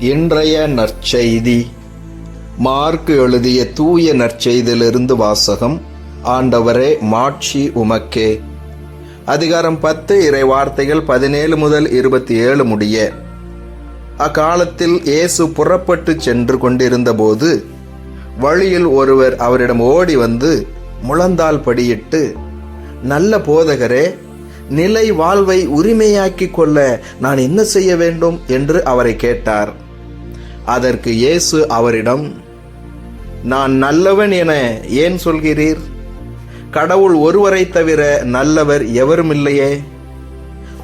இன்றைய நற்செய்தி. மார்க்கு எழுதிய தூய நற்செய்தியிலிருந்து வாசகம் ஆண்டவரே மாட்சி உமக்கே. அதிகாரம் பத்து இறை வார்த்தைகள் பதினேழு முதல் இருபத்தி ஏழு முடிய. அக்காலத்தில் இயேசு புறப்பட்டு சென்று கொண்டிருந்தபோது வழியில் ஒருவர் அவரிடம் ஓடி வந்து முழந்தால் படியிட்டு நல்ல போதகரே நிலை வாழ்வை உரிமையாக்கிக் கொள்ள நான் என்ன செய்ய வேண்டும்? என்று அவரை கேட்டார். அதற்கு இயேசு அவரிடம் நான் நல்லவன் என ஏன் சொல்கிறீர்? கடவுள் ஒருவரை தவிர நல்லவர் எவரும் இல்லையே?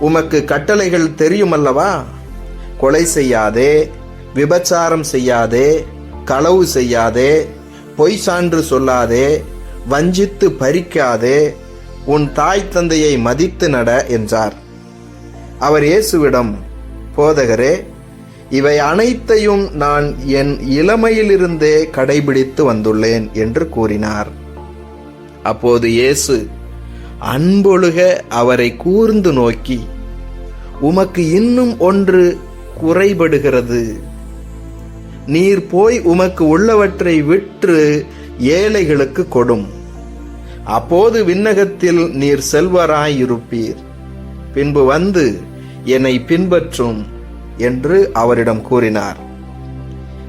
உமக்கு கட்டளைகள் தெரியுமல்லவா? கொலை செய்யாதே விபச்சாரம் செய்யாதே களவு செய்யாதே பொய் சான்று சொல்லாதே வஞ்சித்து பறிக்காதே உன் தாய் தந்தையை மதித்து நட என்றார். அவர் இயேசுவிடம் போதகரே இவை அனைத்தையும் நான் என் இளமையிலிருந்தே கடைபிடித்து வந்துள்ளேன் என்று கூறினார். அப்போது இயேசு அன்பொழுக அவரை கூர்ந்து நோக்கி உமக்கு இன்னும் ஒன்று குறைபடுகிறது. நீர் போய் உமக்கு உள்ளவற்றை விற்று ஏழைகளுக்கு கொடும். அப்போது விண்ணகத்தில் நீர் செல்வராயிருப்பீர். பின்பு வந்து என்னை பின்பற்றும். என்று அவரிடம் கூறினார்.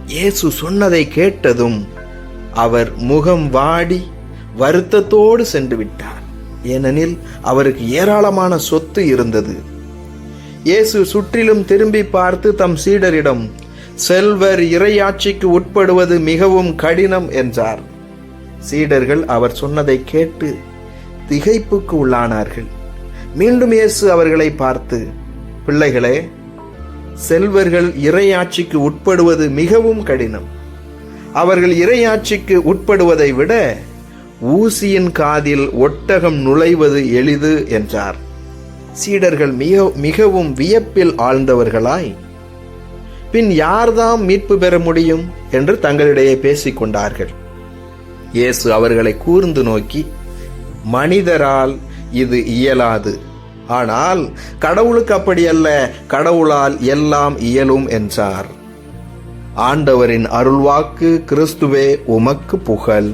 இயேசு சொன்னதை கேட்டதும் அவர் முகம் வாடி வருத்தத்தோடு சென்று விட்டார். ஏனெனில் அவருக்கு ஏராளமான சொத்து இருந்தது. இயேசு சுற்றிலும் திரும்பி பார்த்து தம் சீடரிடம் செல்வர் இறையாட்சிக்கு உட்படுவது மிகவும் கடினம் என்றார். சீடர்கள் அவர் சொன்னதை கேட்டு திகைப்புக்கு உள்ளானார்கள். மீண்டும் இயேசு அவர்களை பார்த்து பிள்ளைகளே செல்வர்கள் இறையாட்சிக்கு உட்படுவது மிகவும் கடினம். அவர்கள் இறையாட்சிக்கு உட்படுவதை விட ஊசியின் காதில் ஒட்டகம் நுழைவது எளிது என்றார். சீடர்கள் மிக மிகவும் வியப்பில் ஆழ்ந்தவர்களாய் பின் யார்தாம் மீட்பு பெற முடியும் என்று தங்களிடையே பேசிக் கொண்டார்கள். இயேசு அவர்களை கூர்ந்து நோக்கி மனிதரால் இது இயலாது. ஆனால் கடவுளுக்கு அப்படி அல்ல கடவுளால் எல்லாம் இயலும் என்றார். ஆண்டவரின் அருள்வாக்கு கிறிஸ்துவே உமக்கு புகழ்.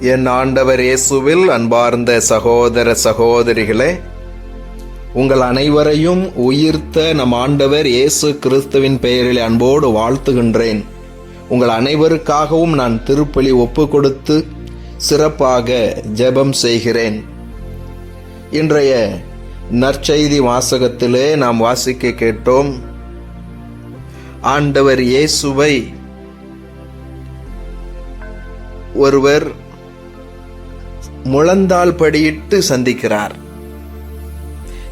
என் ஆண்டவர் இயேசுவில் அன்பார்ந்த சகோதர சகோதரிகளே உங்கள் அனைவரையும் உயிர்த்த நம் ஆண்டவர் இயேசு கிறிஸ்துவின் பெயரில் அன்போடு வாழ்த்துகின்றேன். உங்கள் அனைவருக்காகவும் நான் திருப்பலி ஒப்பு கொடுத்து சிறப்பாக ஜெபம் செய்கிறேன். இன்றைய நற்செய்தி வாசகத்திலே நாம் வாசிக்க கேட்டோம். ஆண்டவர் இயேசுவை ஒருவர் முழந்தால் படியிட்டு சந்திக்கிறார்.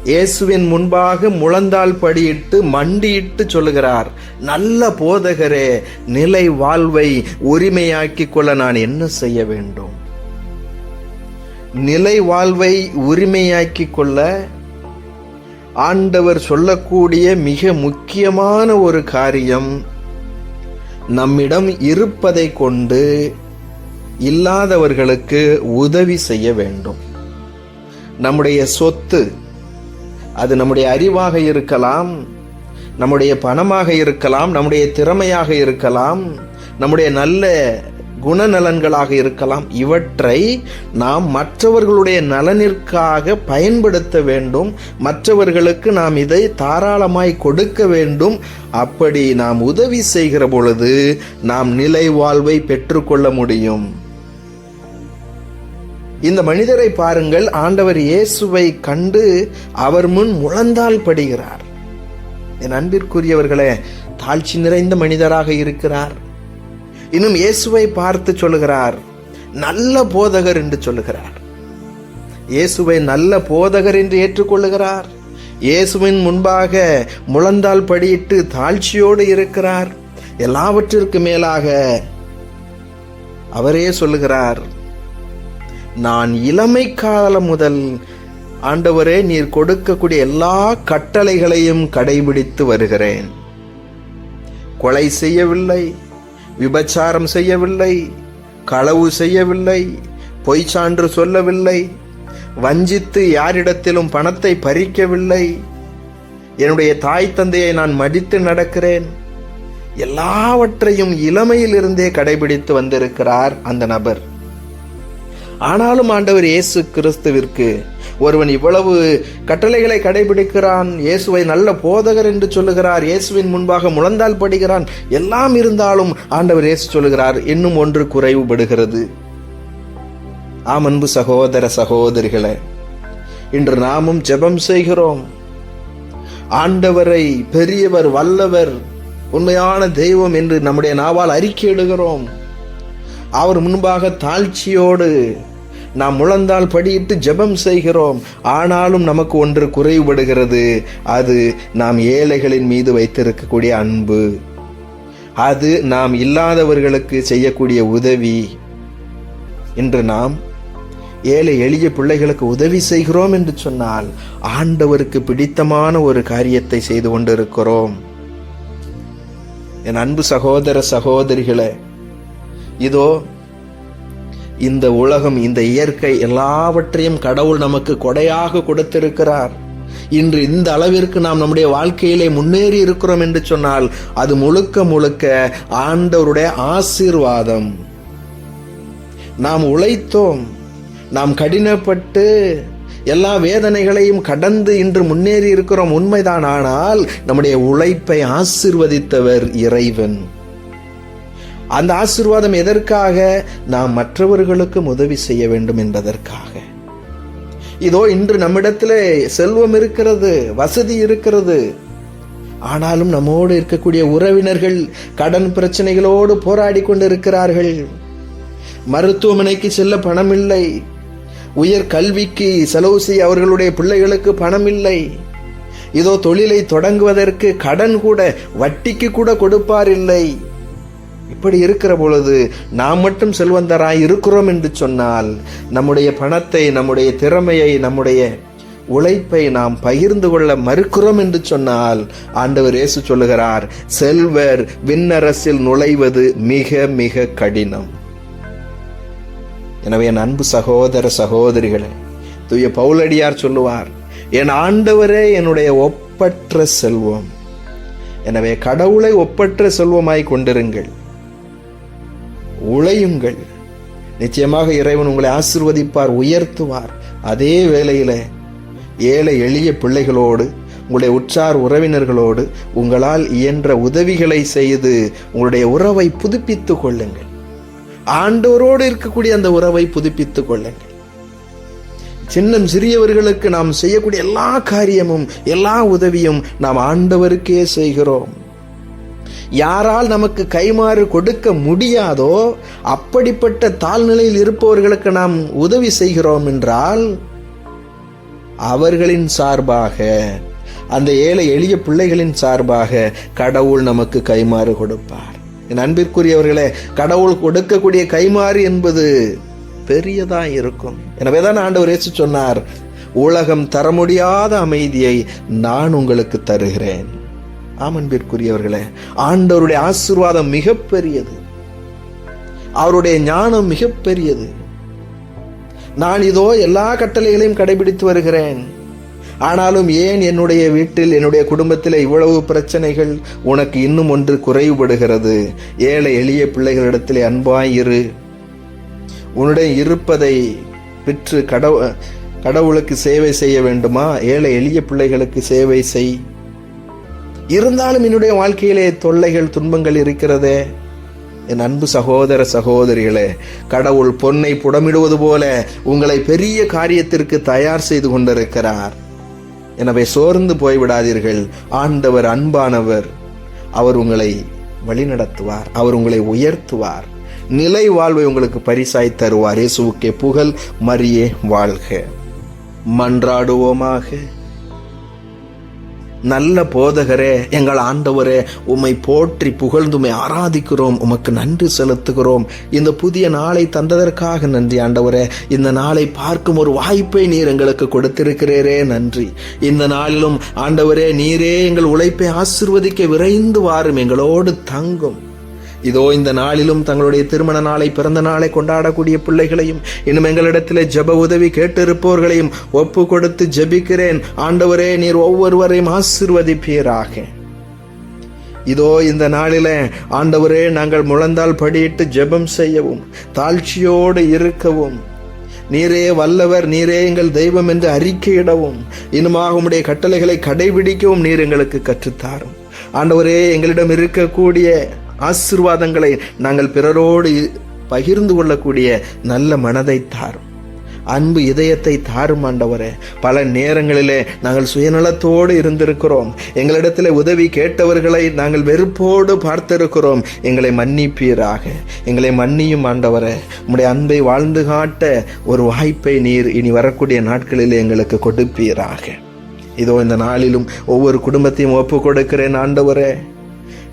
இயேசுவின் முன்பாக முழந்தால் படியிட்டு மண்டியிட்டு சொல்லுகிறார் நல்ல போதகரே நிலை வாழ்வை உரிமையாக்கிக் கொள்ள நான் என்ன செய்ய வேண்டும்? நிலை வாழ்வை உரிமையாக்கி கொள்ள ஆண்டவர் சொல்லக்கூடிய மிக முக்கியமான ஒரு காரியம் நம்மிடம் இருப்பதை கொண்டு இல்லாதவர்களுக்கு உதவி செய்ய வேண்டும். நம்முடைய சொத்து அது நம்முடைய அறிவாக இருக்கலாம் நம்முடைய பணமாக இருக்கலாம் நம்முடைய திறமையாக இருக்கலாம் நம்முடைய நல்ல குணநலன்களாக இருக்கலாம். இவற்றை நாம் மற்றவர்களுடைய நலனிற்காக பயன்படுத்த வேண்டும். மற்றவர்களுக்கு நாம் இதை தாராளமாய் கொடுக்க வேண்டும். அப்படி நாம் உதவி செய்கிற பொழுது நாம் நிலை வாழ்வை பெற்றுக்கொள்ள முடியும். இந்த மனிதரை பாருங்கள். ஆண்டவர் இயேசுவை கண்டு அவர் முன் முழந்தால் படுகிறார். என் அன்பிற்குரியவர்களே தாழ்ச்சி நிறைந்த மனிதராக இருக்கிறார். இன்னும் இயேசுவை பார்த்து சொல்லுகிறார். நல்ல போதகர் என்று சொல்லுகிறார். இயேசுவை நல்ல போதகர் என்று ஏற்றுக்கொள்ளுகிறார். இயேசுவின் முன்பாக முழந்தால் படியிட்டு தாழ்ச்சியோடு இருக்கிறார். எல்லாவற்றிற்கு மேலாக அவரே சொல்லுகிறார் நான் இளமை காலம் முதல் ஆண்டவரே நீர் கொடுக்கக்கூடிய எல்லா கட்டளைகளையும் கடைபிடித்து வருகிறேன். கொலை செய்யவில்லை விபச்சாரம் செய்யவில்லை களவு செய்யவில்லை பொய் சான்று சொல்லவில்லை வஞ்சித்து யாரிடத்திலும் பணத்தை பறிக்கவில்லை. என்னுடைய தாய் தந்தையை நான் மடித்து நடக்கிறேன். எல்லாவற்றையும் இளமையிலிருந்தே கடைபிடித்து வந்திருக்கிறார் அந்த நபர். ஆனாலும் ஆண்டவர் இயேசு கிறிஸ்துவிற்கு ஒருவன் இவ்வளவு கட்டளைகளை கடைபிடிக்கிறான் இயேசுவை நல்ல போதகர் என்று சொல்லுகிறார் இயேசுவின் முன்பாக முழந்தால் படுகிறான் எல்லாம் இருந்தாலும் ஆண்டவர் இயேசு சொல்லுகிறார் இன்னும் ஒன்று குறைவுபடுகிறது. ஆம் அன்பு சகோதர சகோதரிகளே இன்று நாமும் ஜெபம் செய்கிறோம். ஆண்டவரை பெரியவர் வல்லவர் உண்மையான தெய்வம் என்று நம்முடைய நாவால் அறிக்கையிடுகிறோம் அவர் முன்பாக தாழ்ச்சியோடு நாம் முழந்தால் படியிட்டு ஜெபம் செய்கிறோம். ஆனாலும் நமக்கு ஒன்று குறைவுபடுகிறது. அது நாம் ஏழைகளின் மீது வைத்திருக்கக்கூடிய அன்பு. அது நாம் இல்லாதவர்களுக்கு செய்யக்கூடிய உதவி. இன்று நாம் ஏழை எளிய பிள்ளைகளுக்கு உதவி செய்கிறோம் என்று சொன்னால் ஆண்டவருக்கு பிடித்தமான ஒரு காரியத்தை செய்து கொண்டிருக்கிறோம். என் அன்பு சகோதர சகோதரிகளே இதோ இந்த உலகம் இந்த இயற்கை எல்லாவற்றையும் கடவுள் நமக்கு கொடையாக கொடுத்திருக்கிறார். இன்று இந்த அளவிற்கு நாம் நம்முடைய வாழ்க்கையிலே முன்னேறி இருக்கிறோம் என்று சொன்னால் அது முழுக்க முழுக்க ஆண்டவருடைய ஆசீர்வாதம். நாம் உழைத்தோம் நாம் கடினப்பட்டு எல்லா வேதனைகளையும் கடந்து இன்று முன்னேறி இருக்கிறோம். உண்மைதான் ஆனால் நம்முடைய உழைப்பை ஆசிர்வதித்தவர் இறைவன். அந்த ஆசிர்வாதம் எதற்காக? நாம் மற்றவர்களுக்கும் உதவி செய்ய வேண்டும் என்பதற்காக. இதோ இன்று நம்மிடத்தில் செல்வம் இருக்கிறது வசதி இருக்கிறது. ஆனாலும் நம்மோடு இருக்கக்கூடிய உறவினர்கள் கடன் பிரச்சனைகளோடு போராடி கொண்டிருக்கிறார்கள். மருத்துவமனைக்கு செல்ல பணம் இல்லை உயர் கல்விக்கு செலவு செய்ய அவர்களுடைய பிள்ளைகளுக்கு பணம் இல்லை இதோ தொழிலை தொடங்குவதற்கு கடன் கூட வட்டிக்கு கூட கொடுப்பார் இல்லை. இப்படி இருக்கிற பொழுது நாம் மட்டும் செல்வந்தராய் இருக்கிறோம் என்று சொன்னால் நம்முடைய பணத்தை நம்முடைய திறமையை நம்முடைய உழைப்பை நாம் பகிர்ந்து கொள்ள மறுக்கிறோம் என்று சொன்னால் ஆண்டவர் இயேசு சொல்லுகிறார் செல்வர் விண்ணரசில் நுழைவது மிக மிக கடினம். எனவே என் அன்பு சகோதர சகோதரிகளே தூய பவுலடியார் சொல்லுவார் என் ஆண்டவரே என்னுடைய ஒப்பற்ற செல்வம். எனவே கடவுளை ஒப்பற்ற செல்வமாய் கொண்டிருங்கள். உழையுங்கள். நிச்சயமாக இறைவன் உங்களை ஆசிர்வதிப்பார் உயர்த்துவார். அதே வேளையில் ஏழை எளிய பிள்ளைகளோடு உங்களுடைய உற்றார் உறவினர்களோடு உங்களால் இயன்ற உதவிகளை செய்து உங்களுடைய உறவை புதுப்பித்துக் கொள்ளுங்கள். ஆண்டவரோடு இருக்கக்கூடிய அந்த உறவை புதுப்பித்துக் கொள்ளுங்கள். சின்னம் சிறியவர்களுக்கு நாம் செய்யக்கூடிய எல்லா காரியமும் எல்லா உதவியும் நாம் ஆண்டவருக்கே செய்கிறோம். யாரால் நமக்கு கைமாறு கொடுக்க முடியாதோ அப்படிப்பட்ட தாழ்நிலையில் இருப்பவர்களுக்கு நாம் உதவி செய்கிறோம் என்றால் அவர்களின் சார்பாக அந்த ஏழை எளிய பிள்ளைகளின் சார்பாக கடவுள் நமக்கு கைமாறு கொடுப்பார். என் அன்பிற்குரியவர்களே கடவுள் கொடுக்கக்கூடிய கைமாறு என்பது பெரியதா இருக்கும். எனவே தான் ஆண்டவர் இயேசு சொன்னார் உலகம் தர முடியாத அமைதியை நான் உங்களுக்கு தருகிறேன். ஆமன்பிற்குரியவர்களே ஆண்டவருடைய ஆசீர்வாதம் மிகப்பெரியது. அவருடைய ஞானம் மிகப்பெரியது. நான் இதோ எல்லா கட்டளைகளையும் கடைபிடித்து வருகிறேன். ஆனாலும் ஏன் என்னுடைய வீட்டில் என்னுடைய குடும்பத்தில் இவ்வளவு பிரச்சனைகள் உனக்கு இன்னும் ஒன்று குறைவுபடுகிறது? ஏழை எளிய பிள்ளைகளிடத்திலே அன்பாயிரு உன்னுடைய இருப்பதை விற்று கடவு கடவுளுக்கு சேவை செய்ய வேண்டுமா? ஏழை எளிய பிள்ளைகளுக்கு சேவை செய். இருந்தாலும் என்னுடைய வாழ்க்கையிலே தொல்லைகள் துன்பங்கள் இருக்கிறதே. என் அன்பு சகோதர சகோதரிகளே கடவுள் பொன்னை புடமிடுவது போல உங்களை பெரிய காரியத்திற்கு தயார் செய்து கொண்டிருக்கிறார். எனவே சோர்ந்து போய்விடாதீர்கள். ஆண்டவர் அன்பானவர். அவர் உங்களை வழிநடத்துவார். அவர் உங்களை உயர்த்துவார். நிலை வாழ்வை உங்களுக்கு பரிசாய் தருவார். இயேசுவுக்கே புகழ் மரியே வாழ்க. மன்றாடுவோமாக. நல்ல போதகரே எங்கள் ஆண்டவரே உம்மை போற்றி புகழ்ந்துமை ஆராதிக்கிறோம் உமக்கு நன்றி செலுத்துகிறோம். இந்த புதிய நாளை தந்ததற்காக நன்றி ஆண்டவரே. இந்த நாளை பார்க்கும் ஒரு வாய்ப்பை நீர் எங்களுக்கு கொடுத்திருக்கிறீரே நன்றி. இந்த நாளிலும் ஆண்டவரே நீரே எங்கள் உழைப்பை ஆசிர்வதிக்க விரைந்து வாரும் எங்களோடு தங்கும். இதோ இந்த நாளிலும் தங்களுடைய திருமண நாளை பிறந்த நாளை கொண்டாடக்கூடிய பிள்ளைகளையும் இன்னும் எங்களிடத்தில் ஜெப உதவி கேட்டிருப்பவர்களையும் ஒப்பு கொடுத்து ஜெபிக்கிறேன். ஆண்டவரே நீர் ஒவ்வொருவரையும் ஆசிர்வதிப்பீராக. இதோ இந்த நாளில ஆண்டவரே நாங்கள் முழந்தால் படியிட்டு ஜெபம் செய்யவும் தாழ்ச்சியோடு இருக்கவும். நீரே வல்லவர் நீரே எங்கள் தெய்வம் என்று அறிக்கையிடவும் இன்னுமாக உம்முடைய கட்டளைகளை கடைபிடிக்கவும் நீர் எங்களுக்கு கற்றுத்தாரும். ஆண்டவரே எங்களிடம் இருக்கக்கூடிய ஆசிர்வாதங்களை நாங்கள் பிறரோடு பகிர்ந்து கொள்ளக்கூடிய நல்ல மனதை தாரும். அன்பு இதயத்தை தாரும் ஆண்டவரே. பல நேரங்களிலே நாங்கள் சுயநலத்தோடு இருந்திருக்கிறோம். எங்களிடத்தில் உதவி கேட்டவர்களை நாங்கள் வெறுப்போடு பார்த்திருக்கிறோம். எங்களை மன்னிப்பீராக. எங்களை மன்னியும் ஆண்டவரே. உம்முடைய அன்பை வாழ்ந்து காட்ட ஒரு வாய்ப்பை நீர் இனி வரக்கூடிய நாட்களில் எங்களுக்கு கொடுப்பீராக. இதோ இந்த நாளிலும் ஒவ்வொரு குடும்பத்தையும் ஒப்பு கொடுக்கிறேன் ஆண்டவரே.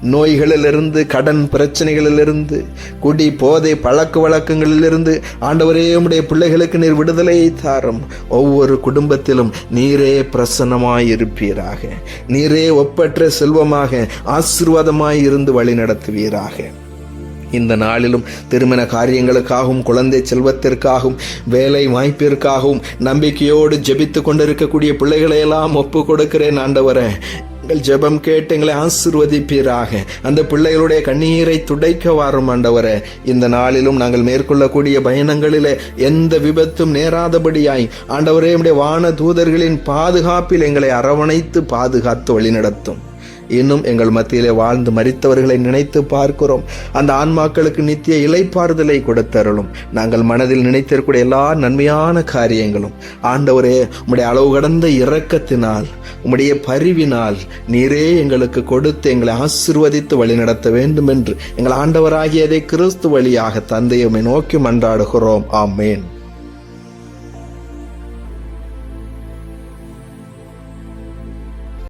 நோய்களிலிருந்து கடன் பிரச்சனைகளிலிருந்து குடி போதை பழக்க வழக்கங்களிலிருந்து ஆண்டவரே உம்முடைய பிள்ளைகளுக்கு நீர் விடுதலையை தாரும். ஒவ்வொரு குடும்பத்திலும் நீரே பிரசன்னமாயிருப்பீராக. நீரே ஒப்பற்ற செல்வமாக ஆசீர்வாதமாய் இருந்து வழி நடத்துவீராக. இந்த நாளிலும் திருமண காரியங்களுக்காகவும் குழந்தை செல்வத்திற்காகவும் வேலை வாய்ப்பிற்காகவும் நம்பிக்கையோடு ஜெபித்து கொண்டிருக்கக்கூடிய பிள்ளைகளையெல்லாம் ஒப்பு கொடுக்கிறேன் ஆண்டவரை. எங்கள் ஜெபம் கேட்டு எங்களை ஆசிர்வதிப்பீராக. அந்த பிள்ளைகளுடைய கண்ணீரை துடைக்க வாரும் ஆண்டவரே. இந்த நாளிலும் நாங்கள் மேற்கொள்ளக்கூடிய பயணங்களிலே எந்த விபத்தும் நேராதபடியாய் ஆண்டவரே உடைய வான தூதர்களின் பாதுகாப்பில் எங்களை அரவணைத்து பாதுகாத்து வழிநடத்தும். இன்னும் எங்கள் மத்தியிலே வாழ்ந்து மறித்தவர்களை நினைத்து பார்க்கிறோம். அந்த ஆன்மாக்களுக்கு நித்திய இலைப்பாறுதலை கொடுத்தருளும். நாங்கள் மனதில் நினைத்திருக்கூடிய எல்லா நன்மையான காரியங்களும் ஆண்டவரே உம்முடைய அளவு கடந்த இரக்கத்தினால் உம்முடைய பரிவினால் நீரே எங்களுக்கு கொடுத்து எங்களை ஆசிர்வதித்து வழிநடத்த வேண்டும் என்று எங்கள் ஆண்டவராகியதை கிறிஸ்து வழியாக தந்தையுமை நோக்கி மன்றாடுகிறோம். ஆமேன்.